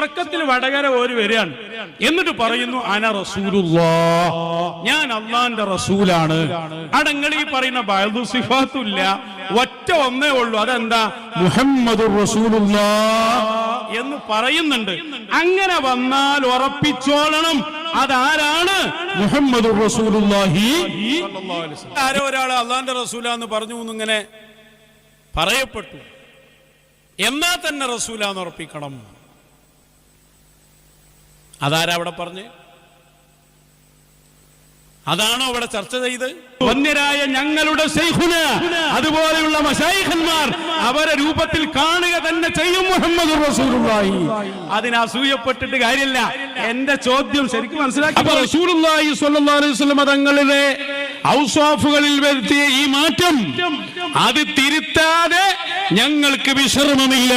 സ്വർഗത്തിൽ വടകര ഒരു വരികയാണ്. എന്നിട്ട് പറയുന്നു അന റസൂലുള്ള ഞാൻ അള്ളാന്റെ റസൂലാണ്. അടങ്ങൾ ഈ പറയുന്ന ബയദു സിഫാത്തുല്ല. ഒറ്റ ഒന്നേ ഉള്ളൂ. അതെന്താ? മുഹമ്മദ് റസൂലുള്ളാ എന്ന് പറയുന്നുണ്ട്. അങ്ങനെ വന്നാൽ ഉറപ്പിച്ചോളണം. അതാരാണ്? മുഹമ്മദ് റസൂലുള്ളാഹി. ആരോ ഒരാൾ അള്ളാന്റെ റസൂലാന്ന് പറഞ്ഞു ഇങ്ങനെ പറയപ്പെട്ടു. എന്നാ തന്നെ റസൂലാന്ന് ഉറപ്പിക്കണം. അതാരാ അവിടെ പറഞ്ഞ്? അതാണോ അവിടെ ചർച്ച ചെയ്ത്? വന്യരായ ഞങ്ങളുടെ അതുപോലെയുള്ള മശായിഖന്മാർ അവരെ രൂപത്തിൽ കാണുക തന്നെ ചെയ്യും മുഹമ്മദ് റസൂലുള്ളാഹി. അതിന് അസൂയപ്പെട്ടിട്ട് കാര്യമില്ല. എന്റെ ചോദ്യം ശരിക്കും മനസ്സിലാക്കി. തങ്ങളിലെ ഔസാഫുകളിൽ വരുത്തിയ ഈ മാറ്റം. അത് തിരുത്താതെ ഞങ്ങൾക്ക് വിശ്രമമില്ല.